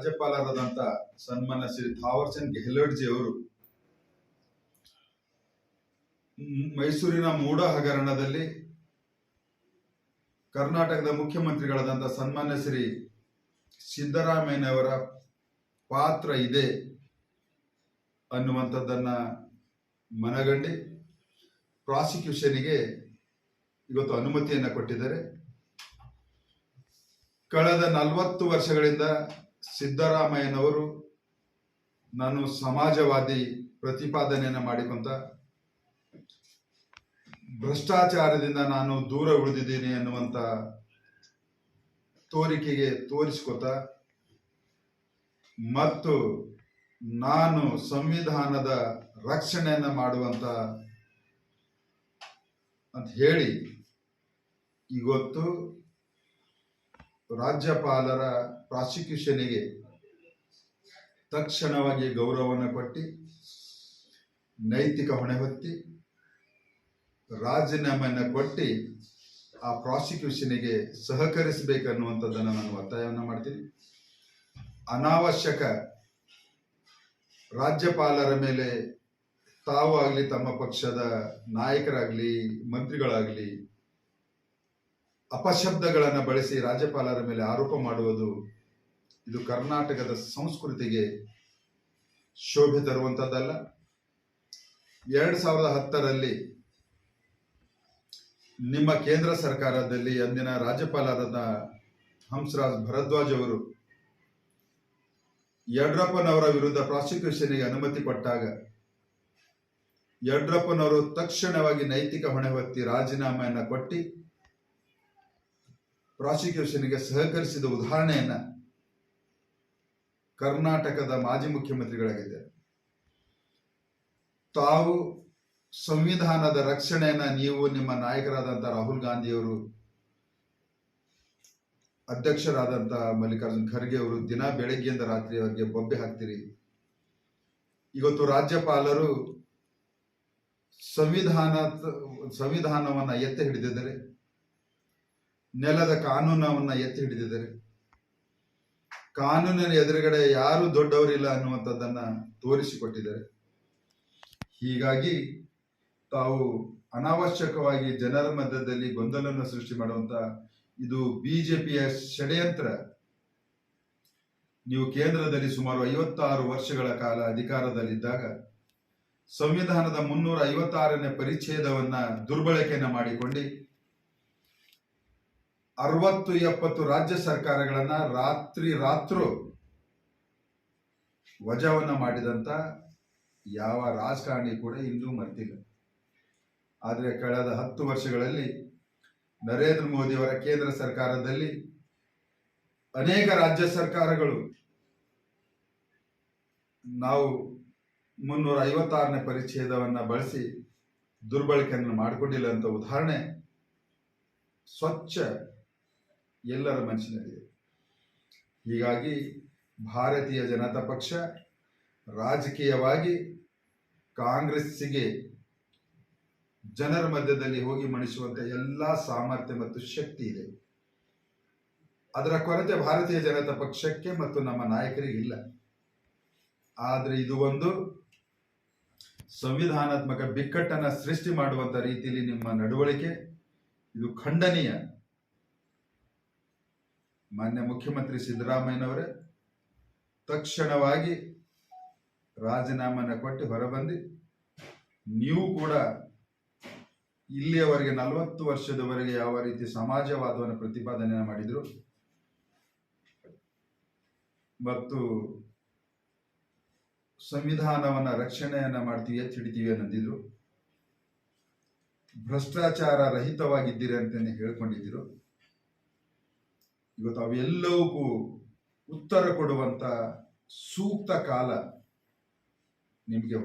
ರಾಜ್ಯಪಾಲರಾದಂತ ಸನ್ಮಾನ್ಯ ಶ್ರೀ ಥಾವರ್ ಚಂದ್ ಗೆಹ್ಲೋಟ್ ಜಿ ಅವರು ಮೈಸೂರಿನ ಮೂಡ ಹಗರಣದಲ್ಲಿ ಕರ್ನಾಟಕದ ಮುಖ್ಯಮಂತ್ರಿಗಳಾದಂತ ಸನ್ಮಾನ್ಯ ಶ್ರೀ ಸಿದ್ದರಾಮಯ್ಯನವರ ಪಾತ್ರ ಇದೆ ಅನ್ನುವಂಥದ್ದನ್ನ ಮನಗಂಡಿ ಪ್ರಾಸಿಕ್ಯೂಷನ್ಗೆ ಇವತ್ತು ಅನುಮತಿಯನ್ನ ಕೊಟ್ಟಿದ್ದಾರೆ. ಕಳೆದ ನಲವತ್ತು ವರ್ಷಗಳಿಂದ ಸಿದ್ದರಾಮಯ್ಯನವರು ನಾನು ಸಮಾಜವಾದಿ ಪ್ರತಿಪಾದನೆಯನ್ನು ಮಾಡಿಕೊಂತ ಭ್ರಷ್ಟಾಚಾರದಿಂದ ನಾನು ದೂರ ಉಳಿದಿದ್ದೀನಿ ಅನ್ನುವಂತ ತೋರಿಕೆಗೆ ತೋರಿಸ್ಕೊತ ಮತ್ತು ನಾನು ಸಂವಿಧಾನದ ರಕ್ಷಣೆಯನ್ನು ಮಾಡುವಂತ ಅಂತ ಹೇಳಿ ಇವತ್ತು ರಾಜ್ಯಪಾಲರ ಪ್ರಾಸಿಕ್ಯೂಷನ್ಗೆ ತಕ್ಷಣವಾಗಿ ಗೌರವವನ್ನು ಕೊಟ್ಟು, ನೈತಿಕ ಹೊಣೆ ಹೊತ್ತಿ, ರಾಜೀನಾಮೆಯನ್ನು ಕೊಟ್ಟು ಆ ಪ್ರಾಸಿಕ್ಯೂಷನ್ಗೆ ಸಹಕರಿಸಬೇಕನ್ನುವಂಥದ್ದನ್ನು ನಾನು ಒತ್ತಾಯವನ್ನು ಮಾಡ್ತೀನಿ. ಅನಾವಶ್ಯಕ ರಾಜ್ಯಪಾಲರ ಮೇಲೆ ತಾವು ಆಗಲಿ ತಮ್ಮ ಪಕ್ಷದ ನಾಯಕರಾಗಲಿ, ಮಂತ್ರಿಗಳಾಗಲಿ ಅಪಶಬ್ದಗಳನ್ನು ಬಳಸಿ ರಾಜ್ಯಪಾಲರ ಮೇಲೆ ಆರೋಪ ಮಾಡುವುದು ಇದು ಕರ್ನಾಟಕದ ಸಂಸ್ಕೃತಿಗೆ ಶೋಭೆ ತರುವಂಥದ್ದಲ್ಲ ಎರಡು ಸಾವಿರದ ಹತ್ತರಲ್ಲಿ ನಿಮ್ಮ ಕೇಂದ್ರ ಸರ್ಕಾರದಲ್ಲಿ ಅಂದಿನ ರಾಜ್ಯಪಾಲರಾದ ಹಂಸರಾಜ್ ಭರದ್ವಾಜ್ ಅವರು ಯಡ್ರಪ್ಪನವರ ವಿರುದ್ಧ ಪ್ರಾಸಿಕ್ಯೂಷನ್ಗೆ ಅನುಮತಿ ಕೊಟ್ಟಾಗ ಯಡ್ರಪ್ಪನವರು ತಕ್ಷಣವಾಗಿ ನೈತಿಕ ಹೊಣೆ ಹೊತ್ತಿ ರಾಜೀನಾಮೆಯನ್ನ ಕೊಟ್ಟು ಪ್ರಾಸಿಕ್ಯೂಷನ್ಗೆ ಸಹಕರಿಸಿದ ಉದಾಹರಣೆಯನ್ನ ಕರ್ನಾಟಕದ ಮಾಜಿ ಮುಖ್ಯಮಂತ್ರಿಗಳಾಗಿದ್ದಾರೆ. ತಾವು ಸಂವಿಧಾನದ ರಕ್ಷಣೆಯನ್ನ ನೀವು ನಿಮ್ಮ ನಾಯಕರಾದಂಥ ರಾಹುಲ್ ಗಾಂಧಿಯವರು ಅಧ್ಯಕ್ಷರಾದಂತಹ ಮಲ್ಲಿಕಾರ್ಜುನ್ ಖರ್ಗೆ ಅವರು ದಿನ ಬೆಳಗ್ಗೆಯಿಂದ ರಾತ್ರಿಯವರೆಗೆ ಬೊಬ್ಬೆ ಹಾಕ್ತೀರಿ. ಇವತ್ತು ರಾಜ್ಯಪಾಲರು ಸಂವಿಧಾನ ಸಂವಿಧಾನವನ್ನ ಎತ್ತಿ ಹಿಡಿದಿದ್ದಾರೆ. ನೆಲದ ಕಾನೂನವನ್ನ ಎತ್ತಿ ಹಿಡಿದಿದ್ದಾರೆ. ಕಾನೂನಿನ ಎದುರುಗಡೆ ಯಾರು ದೊಡ್ಡವರಿಲ್ಲ ಅನ್ನುವಂಥದ್ದನ್ನ ತೋರಿಸಿಕೊಟ್ಟಿದ್ದಾರೆ. ಹೀಗಾಗಿ ತಾವು ಅನಾವಶ್ಯಕವಾಗಿ ಜನರ ಮಧ್ಯದಲ್ಲಿ ಗೊಂದಲವನ್ನು ಸೃಷ್ಟಿ ಮಾಡುವಂತ ಇದು ಬಿಜೆಪಿಯ ಷಡ್ಯಂತ್ರ. ನೀವು ಕೇಂದ್ರದಲ್ಲಿ ಸುಮಾರು ಐವತ್ತಾರು ವರ್ಷಗಳ ಕಾಲ ಅಧಿಕಾರದಲ್ಲಿದ್ದಾಗ ಸಂವಿಧಾನದ ಮುನ್ನೂರ ಐವತ್ತಾರನೇ ಪರಿಚ್ಛೇದವನ್ನ ದುರ್ಬಳಕೆಯನ್ನು ಮಾಡಿಕೊಂಡು ಅರವತ್ತು ಎಪ್ಪತ್ತು ರಾಜ್ಯ ಸರ್ಕಾರಗಳನ್ನ ರಾತ್ರಿ ರಾತ್ರು ವಜಾವನ್ನ ಮಾಡಿದಂತ ಯಾವ ರಾಜಕಾರಣಿ ಕೂಡ ಇಂದು ಮರ್ತಿಲ್ಲ. ಆದರೆ ಕಳೆದ ಹತ್ತು ವರ್ಷಗಳಲ್ಲಿ ನರೇಂದ್ರ ಮೋದಿಯವರ ಕೇಂದ್ರ ಸರ್ಕಾರದಲ್ಲಿ ಅನೇಕ ರಾಜ್ಯ ಸರ್ಕಾರಗಳು ನಾವು ಮುನ್ನೂರ ಐವತ್ತಾರನೇ ಪರಿಚ್ಛೇದವನ್ನ ಬಳಸಿ ದುರ್ಬಳಕೆಯನ್ನು ಮಾಡಿಕೊಂಡಿಲ್ಲ ಅಂತ ಉದಾಹರಣೆ ಸ್ವಚ್ಛ ಎಲ್ಲರ ಮನಸ್ಸಿನಲ್ಲಿದೆ ಹೀಗಾಗಿ ಭಾರತೀಯ ಜನತಾ ಪಕ್ಷ ರಾಜಕೀಯವಾಗಿ ಕಾಂಗ್ರೆಸ್ಸಿಗೆ ಜನರ ಮಧ್ಯದಲ್ಲಿ ಹೋಗಿ ಮಣಿಸುವಂಥ ಎಲ್ಲ ಸಾಮರ್ಥ್ಯ ಮತ್ತು ಶಕ್ತಿ ಇದೆ. ಅದರ ಕೊರತೆ ಭಾರತೀಯ ಜನತಾ ಪಕ್ಷಕ್ಕೆ ಮತ್ತು ನಮ್ಮ ನಾಯಕರಿಗೆ ಇಲ್ಲ. ಆದರೆ ಇದು ಒಂದು ಸಂವಿಧಾನಾತ್ಮಕ ಬಿಕ್ಕಟ್ಟನ್ನ ಸೃಷ್ಟಿ ಮಾಡುವಂತ ರೀತಿಯಲ್ಲಿ ನಿಮ್ಮ ನಡವಳಿಕೆ, ಇದು ಖಂಡನೀಯ. ಮಾನ್ಯ ಮುಖ್ಯಮಂತ್ರಿ ಸಿದ್ದರಾಮಯ್ಯನವರೇ, ತಕ್ಷಣವಾಗಿ ರಾಜೀನಾಮೆನ ಕೊಟ್ಟು ಹೊರಬಂದು ನೀವು ಕೂಡ ಇಲ್ಲಿಯವರೆಗೆ ನಲವತ್ತು ವರ್ಷದವರೆಗೆ ಯಾವ ರೀತಿ ಸಮಾಜವಾದವನ್ನು ಪ್ರತಿಪಾದನೆ ಮಾಡಿದ್ರು. ಮತ್ತು ಸಂವಿಧಾನವನ್ನ ರಕ್ಷಣೆಯನ್ನ ಮಾಡ್ತೀವಿ, ಎತ್ತಿ ಹಿಡಿತೀವಿ ಅನ್ನಂದಿದ್ರು ಭ್ರಷ್ಟಾಚಾರ ರಹಿತವಾಗಿದ್ದೀರಿ ಅಂತ ಹೇಳ್ಕೊಂಡಿದ್ರು. ಇವತ್ತು ಅವೆಲ್ಲವಕ್ಕೂ ಉತ್ತರ ಕೊಡುವಂತ ಸೂಕ್ತ ಕಾಲ ನಿಮಗೆ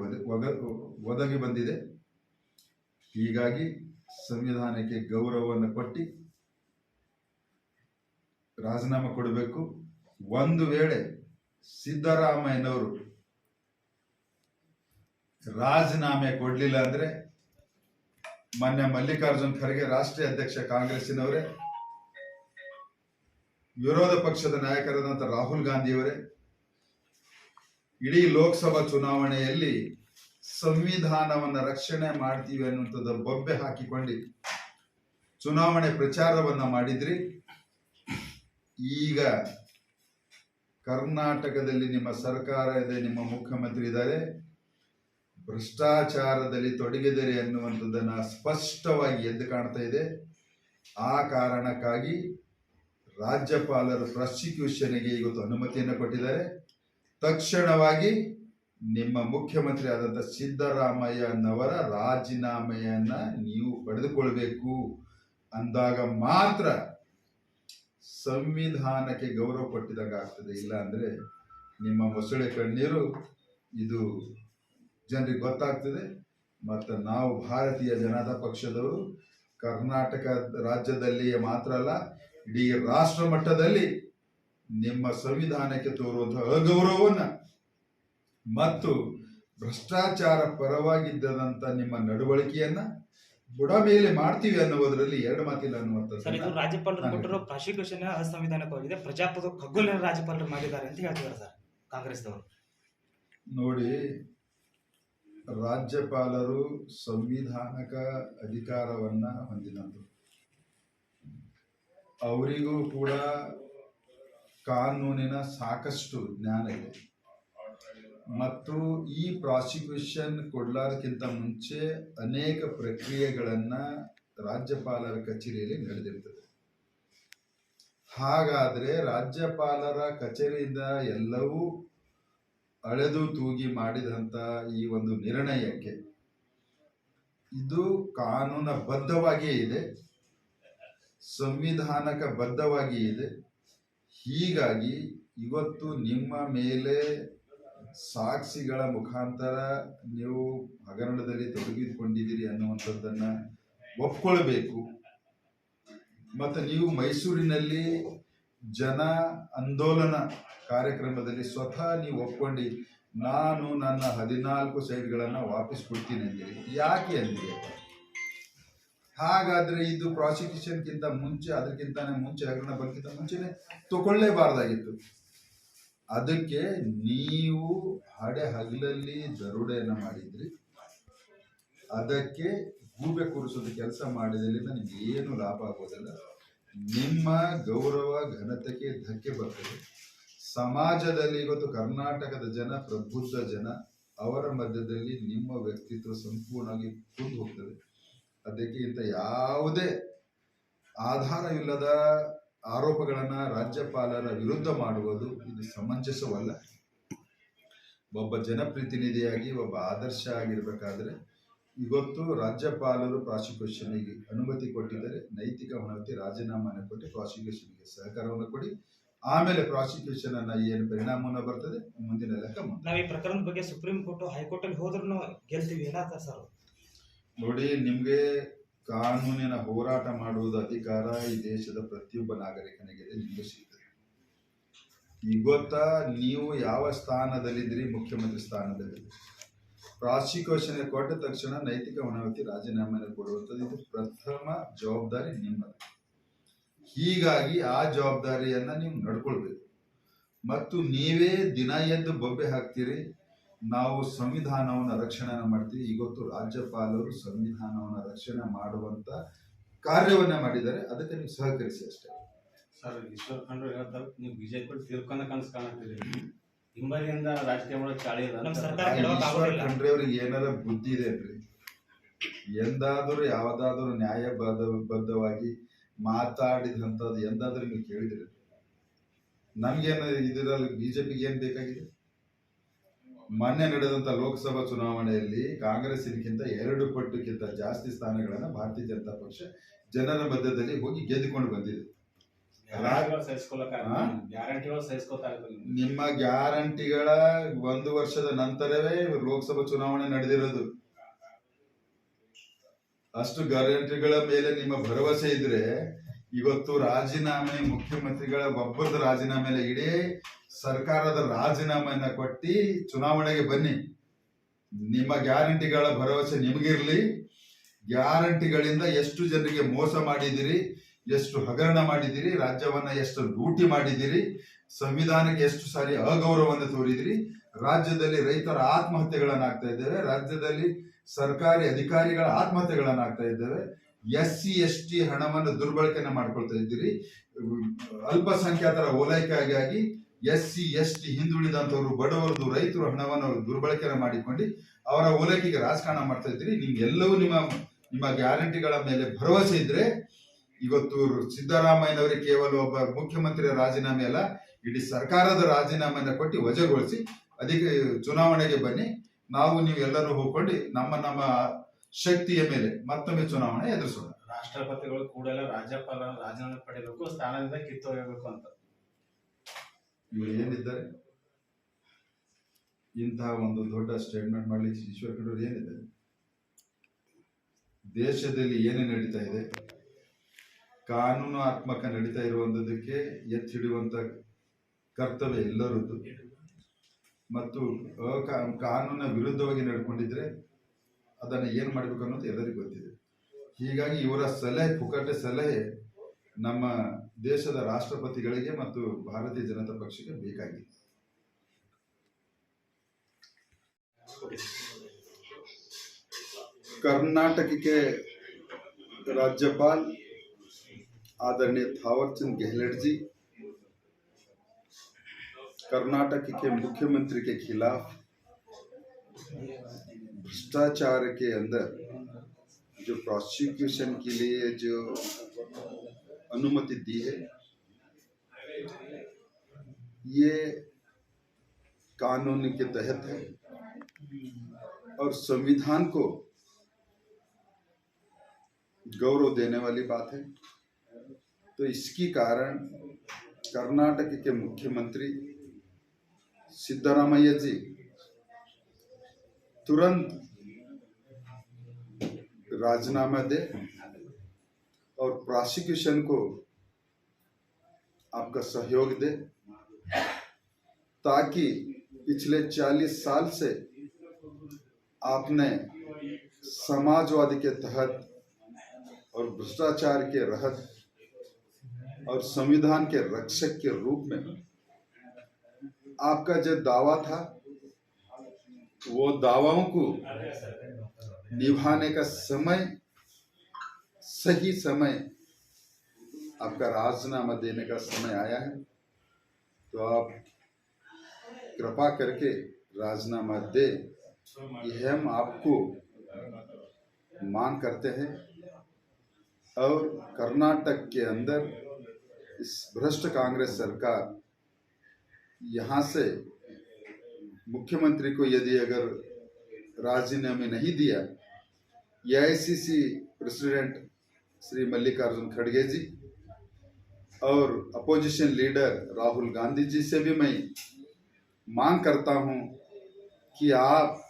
ಒದಗಿ ಬಂದಿದೆ. ಹೀಗಾಗಿ ಸಂವಿಧಾನಕ್ಕೆ ಗೌರವವನ್ನು ಕೊಟ್ಟು ರಾಜೀನಾಮೆ ಕೊಡಬೇಕು. ಒಂದು ವೇಳೆ ಸಿದ್ದರಾಮಯ್ಯನವರು ರಾಜೀನಾಮೆ ಕೊಡಲಿಲ್ಲ ಅಂದ್ರೆ ಮಾನ್ಯ ಮಲ್ಲಿಕಾರ್ಜುನ್ ಖರ್ಗೆ ರಾಷ್ಟ್ರೀಯ ಅಧ್ಯಕ್ಷ ಕಾಂಗ್ರೆಸ್ಸಿನವರೇ ವಿರೋಧ ಪಕ್ಷದ ನಾಯಕರಾದಂಥ ರಾಹುಲ್ ಗಾಂಧಿಯವರೇ, ಇಡೀ ಲೋಕಸಭಾ ಚುನಾವಣೆಯಲ್ಲಿ ಸಂವಿಧಾನವನ್ನ ರಕ್ಷಣೆ ಮಾಡ್ತೀವಿ ಅನ್ನುವಂಥದ್ದು ಬೊಬ್ಬೆ ಹಾಕಿಕೊಂಡು ಚುನಾವಣೆ ಪ್ರಚಾರವನ್ನ ಮಾಡಿದ್ರಿ. ಈಗ ಕರ್ನಾಟಕದಲ್ಲಿ ನಿಮ್ಮ ಸರ್ಕಾರ ಇದೆ, ನಿಮ್ಮ ಮುಖ್ಯಮಂತ್ರಿ ಇದ್ದಾರೆ, ಭ್ರಷ್ಟಾಚಾರದಲ್ಲಿ ತೊಡಗಿದರೆ ಅನ್ನುವಂಥದ್ದನ್ನ ಸ್ಪಷ್ಟವಾಗಿ ಎದ್ದು ಕಾಣ್ತಾ ಇದೆ. ಆ ಕಾರಣಕ್ಕಾಗಿ ರಾಜ್ಯಪಾಲರು ಪ್ರಾಸಿಕ್ಯೂಷನ್ಗೆ ಇವತ್ತು ಅನುಮತಿಯನ್ನು ಕೊಟ್ಟಿದ್ದಾರೆ. ತಕ್ಷಣವಾಗಿ ನಿಮ್ಮ ಮುಖ್ಯಮಂತ್ರಿ ಆದಂಥ ಸಿದ್ದರಾಮಯ್ಯನವರ ರಾಜೀನಾಮೆಯನ್ನ ನೀವು ಪಡೆದುಕೊಳ್ಬೇಕು ಅಂದಾಗ ಮಾತ್ರ ಸಂವಿಧಾನಕ್ಕೆ ಗೌರವ ಕೊಟ್ಟಿದಾಗ ಆಗ್ತದೆ. ಇಲ್ಲ ಅಂದ್ರೆ ನಿಮ್ಮ ಮೊಸಳೆ ಕಣ್ಣೀರು ಇದು ಜನರಿಗೆ ಗೊತ್ತಾಗ್ತದೆ. ಮತ್ತು ನಾವು ಭಾರತೀಯ ಜನತಾ ಪಕ್ಷದವರು ಕರ್ನಾಟಕ ರಾಜ್ಯದಲ್ಲಿ ಮಾತ್ರ ಅಲ್ಲ ಇಡೀ ರಾಷ್ಟ್ರ ಮಟ್ಟದಲ್ಲಿ ನಿಮ್ಮ ಸಂವಿಧಾನಕ್ಕೆ ತೋರುವಂತಹ ಅಗೌರವವನ್ನ ಮತ್ತು ಭ್ರಷ್ಟಾಚಾರ ಪರವಾಗಿದ್ದಂತ ನಿಮ್ಮ ನಡವಳಿಕೆಯನ್ನ ಬುಡ ಮೇಲೆ ಮಾಡ್ತೀವಿ ಅನ್ನುವುದರಲ್ಲಿ ಎರಡು ಮಾತಿಲ್ಲ ಅನ್ನುವಂಥದ್ದು ರಾಜ್ಯಪಾಲರು ಕೊಟ್ಟಿರೋ ಪ್ರಾಸಿಕ್ಯೂಷನ್ ಅಸಂವಿಧಾನಿಕವಾಗಿದೆ. ಪ್ರಜಾಪ್ರಭು ಖಗೋಲಿನ ರಾಜ್ಯಪಾಲರು ಮಾಡಿದ್ದಾರೆ ಅಂತ ಹೇಳ್ತಿದ್ದಾರೆ ಸರ್ ಕಾಂಗ್ರೆಸ್ದವರು ನೋಡಿ ರಾಜ್ಯಪಾಲರು ಸಂವಿಧಾನಕ ಅಧಿಕಾರವನ್ನ ಹೊಂದಿದಂತು ಅವರಿಗೂ ಕೂಡ ಕಾನೂನಿನ ಸಾಕಷ್ಟು ಜ್ಞಾನ ಇದೆ. ಮತ್ತು ಈ ಪ್ರಾಸಿಕ್ಯೂಷನ್ ಕೊಡ್ಲಾರಕ್ಕಿಂತ ಮುಂಚೆ ಅನೇಕ ಪ್ರಕ್ರಿಯೆಗಳನ್ನ ರಾಜ್ಯಪಾಲರ ಕಚೇರಿಯಲ್ಲಿ ನಡೆದಿರ್ತದೆ. ಹಾಗಾದ್ರೆ ರಾಜ್ಯಪಾಲರ ಕಚೇರಿಯಿಂದ ಎಲ್ಲವೂ ಅಳೆದು ತೂಗಿ ಮಾಡಿದಂತ ಈ ಒಂದು ನಿರ್ಣಯಕ್ಕೆ ಇದು ಕಾನೂನಬದ್ಧವಾಗಿಯೇ ಇದೆ. ಸಂವಿಧಾನಕ ಬದ್ಧವಾಗಿ ಇದೆ. ಹೀಗಾಗಿ ಇವತ್ತು ನಿಮ್ಮ ಮೇಲೆ ಸಾಕ್ಷಿಗಳ ಮುಖಾಂತರ ನೀವು ಹಗರಣದಲ್ಲಿ ತೊಡಗಿಕೊಂಡಿದ್ದೀರಿ ಅನ್ನುವಂಥದ್ದನ್ನ ಒಪ್ಕೊಳ್ಬೇಕು. ಮತ್ತು ನೀವು ಮೈಸೂರಿನಲ್ಲಿ ಜನ ಆಂದೋಲನ ಕಾರ್ಯಕ್ರಮದಲ್ಲಿ ಸ್ವತಃ ನೀವು ಒಪ್ಕೊಂಡು ನಾನು ನನ್ನ ಹದಿನಾಲ್ಕು ಸೈಡ್ಗಳನ್ನು ವಾಪಸ್ ಕೊಡ್ತೀನಿ ಅಂದಿರಿ. ಯಾಕೆ ಅಂದಿರಿ? ಹಾಗಾದ್ರೆ ಇದು ಪ್ರಾಸಿಕ್ಯೂಷನ್ಗಿಂತ ಮುಂಚೆ ಅದಕ್ಕಿಂತಾನೆ ಮುಂಚೆ ಹಗರಣ ಬಗ್ಗಿಂತ ಮುಂಚೆನೆ ತಗೊಳ್ಳೇಬಾರ್ದಾಗಿತ್ತು. ಅದಕ್ಕೆ ನೀವು ಹಡೆ ಹಗಲಲ್ಲಿ ದರೋಡೆಯನ್ನ ಮಾಡಿದ್ರಿ. ಅದಕ್ಕೆ ಗೂಬೆ ಕೂರಿಸೋದು ಕೆಲಸ ಮಾಡಿದ್ರಿಂದ ನಿಮ್ಗೆ ಏನು ಲಾಭ ಆಗೋದಿಲ್ಲ. ನಿಮ್ಮ ಗೌರವ, ಘನತೆಗೆ ಧಕ್ಕೆ ಬರ್ತದೆ. ಸಮಾಜದಲ್ಲಿ ಇವತ್ತು ಕರ್ನಾಟಕದ ಜನ, ಪ್ರಬುದ್ಧ ಜನ ಅವರ ಮಧ್ಯದಲ್ಲಿ ನಿಮ್ಮ ವ್ಯಕ್ತಿತ್ವ ಸಂಪೂರ್ಣವಾಗಿ ಕುಂದು ಹೋಗ್ತದೆ. ಅದಕ್ಕೆ ಇಂಥ ಯಾವುದೇ ಆಧಾರವಿಲ್ಲದ ಆರೋಪಗಳನ್ನು ರಾಜ್ಯಪಾಲರ ವಿರುದ್ಧ ಮಾಡುವುದು ಇದು ಸಮಂಜಸವಲ್ಲ. ಒಬ್ಬ ಜನಪ್ರತಿನಿಧಿಯಾಗಿ ಒಬ್ಬ ಆದರ್ಶ ಆಗಿರ್ಬೇಕಾದ್ರೆ ಇವತ್ತು ರಾಜ್ಯಪಾಲರು ಪ್ರಾಸಿಕ್ಯೂಷನ್ಗೆ ಅನುಮತಿ ಕೊಟ್ಟಿದ್ದಾರೆ. ನೈತಿಕ ಅನುಮತಿ ರಾಜೀನಾಮೆ ಕೊಟ್ಟು ಪ್ರಾಸಿಕ್ಯೂಷನ್ಗೆ ಸಹಕಾರವನ್ನು ಕೊಡಿ. ಆಮೇಲೆ ಪ್ರಾಸಿಕ್ಯೂಷನ್ ಅನ್ನ ಏನು ಪರಿಣಾಮವನ್ನು ಬರ್ತದೆ? ಮುಂದಿನ ಲೆಕ್ಕ ನಾವು ಈ ಪ್ರಕರಣದ ಬಗ್ಗೆ ಸುಪ್ರೀಂ ಕೋರ್ಟ್ ಹೈಕೋರ್ಟ್ ಅಲ್ಲಿ ಹೋದ್ರೂ ಗೆಲ್ತೀವಿ. ಏನಾಗ್ತದೆ ಸರ್? ನೋಡಿ, ನಿಮ್ಗೆ ಕಾನೂನಿನ ಹೋರಾಟ ಮಾಡುವುದು ಅಧಿಕಾರ ಈ ದೇಶದ ಪ್ರತಿಯೊಬ್ಬ ನಾಗರಿಕನಿಗೆ ನಿಮಗೆ ಸಿಗ್ತದೆ. ಇವತ್ತ ನೀವು ಯಾವ ಸ್ಥಾನದಲ್ಲಿದ್ದೀರಿ, ಮುಖ್ಯಮಂತ್ರಿ ಸ್ಥಾನದಲ್ಲಿ ಪ್ರಾಸಿಕ್ಯೂಷನ್ ಕೊಟ್ಟ ತಕ್ಷಣ ನೈತಿಕ ಹೊಣವತಿ ರಾಜೀನಾಮೆಯನ್ನು ಕೊಡುವಂಥದ್ದು ಇದು ಪ್ರಥಮ ಜವಾಬ್ದಾರಿ ನಿಮ್ಮದು. ಹೀಗಾಗಿ ಆ ಜವಾಬ್ದಾರಿಯನ್ನ ನೀವು ನಡ್ಕೊಳ್ಬೇಕು. ಮತ್ತು ನೀವೇ ದಿನ ಎದ್ದು ಬೊಬ್ಬೆ ಹಾಕ್ತೀರಿ ನಾವು ಸಂವಿಧಾನವನ್ನು ರಕ್ಷಣೆ ಮಾಡ್ತೀವಿ. ಇವತ್ತು ರಾಜ್ಯಪಾಲರು ಸಂವಿಧಾನವನ್ನು ರಕ್ಷಣೆ ಮಾಡುವಂತ ಕಾರ್ಯವನ್ನ ಮಾಡಿದ್ದಾರೆ. ಅದಕ್ಕೆ ನೀವು ಸಹಕರಿಸಿ ಅಷ್ಟೇ. ಸರ್ ಈಶ್ವರ್ ಖಂಡ್ರೆ ಹೇಳ್ತಾರೆ ನೀವು ಬಿಜೆಪಿ ತಿಳ್ಕೊಂಡ ಕನಸು ಕಾಣುತ್ತೀರಿ. ಹಿಂಬರಿಯಿಂದ ರಾಜಕೀಯ ಮಾಡೋ ಚಾಳಿ ಇದೆ ನಮ್ಮ ಸರ್ಕಾರ ಈಶ್ವರ್. ಖಂಡ್ರೆ ಅವ್ರಿಗೆ ಏನಾರ ಬುದ್ಧಿ ಇದೆ ಅನ್ರಿ ಎಂದಾದರೂ ಯಾವ್ದಾದ್ರು ನ್ಯಾಯಬದ್ಧ ಬದ್ಧವಾಗಿ ಮಾತಾಡಿದಂಥದ್ದು ಎಂದಾದ್ರೂ ನೀವು ಕೇಳಿದ್ರಿ ನಮ್ಗೇನು ಇದರಲ್ಲಿ ಬಿಜೆಪಿಗೆ ಏನ್ ಬೇಕಾಗಿದೆ? ಮೊನ್ನೆ ನಡೆದಂತ ಲೋಕಸಭಾ ಚುನಾವಣೆಯಲ್ಲಿ ಕಾಂಗ್ರೆಸ್ಸಿನಕ್ಕಿಂತ ಎರಡು ಪಟ್ಟಕ್ಕಿಂತ ಜಾಸ್ತಿ ಸ್ಥಾನಗಳನ್ನ ಭಾರತೀಯ ಜನತಾ ಪಕ್ಷ ಜನರ ಮಧ್ಯದಲ್ಲಿ ಹೋಗಿ ಗೆದ್ದುಕೊಂಡು ಬಂದಿದೆ. ನಿಮ್ಮ ಗ್ಯಾರಂಟಿಗಳ ಒಂದು ವರ್ಷದ ನಂತರವೇ ಲೋಕಸಭಾ ಚುನಾವಣೆ ನಡೆದಿರೋದು. ಅಷ್ಟು ಗ್ಯಾರಂಟಿಗಳ ಮೇಲೆ ನಿಮ್ಮ ಭರವಸೆ ಇದ್ರೆ ಇವತ್ತು ರಾಜೀನಾಮೆ ಮುಖ್ಯಮಂತ್ರಿಗಳ ಒಬ್ಬರದ ರಾಜೀನಾಮೆ ಇಡೀ ಸರ್ಕಾರದ ರಾಜೀನಾಮೆಯನ್ನ ಕೊಟ್ಟು ಚುನಾವಣೆಗೆ ಬನ್ನಿ. ನಿಮ್ಮ ಗ್ಯಾರಂಟಿಗಳ ಭರವಸೆ ನಿಮಗಿರ್ಲಿ. ಗ್ಯಾರಂಟಿಗಳಿಂದ ಎಷ್ಟು ಜನರಿಗೆ ಮೋಸ ಮಾಡಿದಿರಿ ಎಷ್ಟು ಹಗರಣ ಮಾಡಿದಿರಿ ರಾಜ್ಯವನ್ನ ಎಷ್ಟು ಲೂಟಿ ಮಾಡಿದಿರಿ ಸಂವಿಧಾನಕ್ಕೆ ಎಷ್ಟು ಸಾರಿ ಅಗೌರವವನ್ನು ತೋರಿದಿರಿ, ರಾಜ್ಯದಲ್ಲಿ ರೈತರ ಆತ್ಮಹತ್ಯೆಗಳನ್ನಾಗ್ತಾ ಇದ್ದೇವೆ ರಾಜ್ಯದಲ್ಲಿ ಸರ್ಕಾರಿ ಅಧಿಕಾರಿಗಳ ಆತ್ಮಹತ್ಯೆಗಳನ್ನಾಗ್ತಾ ಇದ್ದೇವೆ ಎಸ್ ಸಿ ಎಸ್ ಟಿ ಹಣವನ್ನು ದುರ್ಬಳಕೆನ ಮಾಡ್ಕೊಳ್ತಾ ಇದ್ದೀರಿ, ಅಲ್ಪಸಂಖ್ಯಾತರ ಓಲೈಕೆಯಾಗಿ ಎಸ್ ಸಿ ಎಸ್ ಟಿ ಹಿಂದುಳಿದಂತವರು ಬಡವರದು, ರೈತರು ಹಣವನ್ನು ದುರ್ಬಳಕೆ ಮಾಡಿಕೊಂಡು ಅವರ ಓಲೈಕೆಗೆ ರಾಜಕಾರಣ ಮಾಡ್ತಾ ಇದ್ದೀರಿ. ನಿಮ್ಗೆಲ್ಲವೂ ನಿಮ್ಮ ನಿಮ್ಮ ಗ್ಯಾರಂಟಿಗಳ ಮೇಲೆ ಭರವಸೆ ಇದ್ರೆ ಇವತ್ತು ಸಿದ್ದರಾಮಯ್ಯನವರಿಗೆ ಕೇವಲ ಒಬ್ಬ ಮುಖ್ಯಮಂತ್ರಿಯ ರಾಜೀನಾಮೆ ಅಲ್ಲ, ಇಡೀ ಸರ್ಕಾರದ ರಾಜೀನಾಮೆಯನ್ನು ಕೊಟ್ಟು ವಜಾಗೊಳಿಸಿ ಅದಕ್ಕೆ ಚುನಾವಣೆಗೆ ಬನ್ನಿ. ನಾವು ನೀವು ಎಲ್ಲರೂ ಹೋಗ್ಕೊಂಡು ನಮ್ಮ ನಮ್ಮ ಶಕ್ತಿಯ ಮೇಲೆ ಮತ್ತೊಮ್ಮೆ ಚುನಾವಣೆ ಎದುರಿಸೋಣ. ರಾಷ್ಟ್ರಪತಿಗಳು ಕೂಡಲೇ ರಾಜ್ಯಪಾಲರ ರಾಜೀನಾಮೆ ಪಡೆಯಬೇಕು, ಸ್ಥಾನದಿಂದ ಕಿತ್ತೊಯ್ಯಬೇಕು ಅಂತ. ಇವರು ಏನಿದ್ದಾರೆ? ಇಂತಹ ಒಂದು ದೊಡ್ಡ ಸ್ಟೇಟ್ಮೆಂಟ್ ಮಾಡಲಿಕ್ಕೆ ಈಶ್ವರ ಖಂಡ್ರೆ ಏನಿದ್ದಾರೆ? ದೇಶದಲ್ಲಿ ಏನೇ ನಡೀತಾ ಇದೆ? ಕಾನೂನಾತ್ಮಕ ನಡೀತಾ ಇರುವಂತದಕ್ಕೆ ಎತ್ತಿಡುವಂತ ಕರ್ತವ್ಯ ಎಲ್ಲರದ್ದು. ಮತ್ತು ಕಾನೂನ ವಿರುದ್ಧವಾಗಿ ನಡ್ಕೊಂಡಿದ್ರೆ ಅದನ್ನು ಏನು ಮಾಡಬೇಕು ಅನ್ನೋದು ಎಲ್ಲರಿಗೂ ಗೊತ್ತಿದೆ. ಹೀಗಾಗಿ ಇವರ ಸಲಹೆ, ಪುಕಟೆ ಸಲಹೆ ನಮ್ಮ ದೇಶದ ರಾಷ್ಟ್ರಪತಿಗಳಿಗೆ ಮತ್ತು ಭಾರತೀಯ ಜನತಾ ಪಕ್ಷಕ್ಕೆ ಬೇಕಾಗಿದೆ कर्नाटक के राज्यपाल आदरणीय थावरचंद गहलोत जी कर्नाटक के मुख्यमंत्री के खिलाफ भ्रष्टाचार के अंदर जो प्रोसिक्यूशन के लिए जो अनुमति दी है। ये कानून के तहत है और संविधान को गौरव देने वाली बात है। तो इसकी कारण कर्नाटक के मुख्यमंत्री सिद्धरामैया जी तुरंत राजीनामा दे। और प्रोसिक्यूशन को आपका सहयोग दे, ताकि पिछले 40 साल से आपने समाजवाद के तहत और भ्रष्टाचार के रहत और संविधान के रक्षक के रूप में आपका जो दावा था, वो दावाओं को निभाने का समय सही समय आपका राजीनामा देने का समय आया है तो आप कृपा करके राजीनामा दे हम आपको मांग करते हैं और कर्नाटक के अंदर इस भ्रष्ट कांग्रेस सरकार यहाँ से मुख्यमंत्री को यदि अगर राजीनामे नहीं दिया एआईसीसी प्रेसिडेंट श्री मल्लिकार्जुन खड़गे जी और अपोजिशन लीडर राहुल गांधी जी से भी मैं मांग करता हूँ कि आप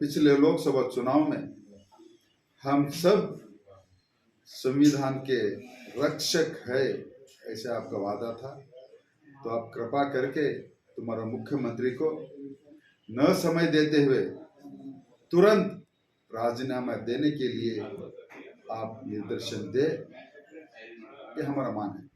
पिछले लोकसभा चुनाव में हम सब संविधान के रक्षक है, ऐसे आपका वादा था। तो आप कृपा करके तुम्हारा मुख्यमंत्री को न समय देते हुए तुरंत राजीनामा देने के लिए आप निर्देशन दे ये हमारा मान है।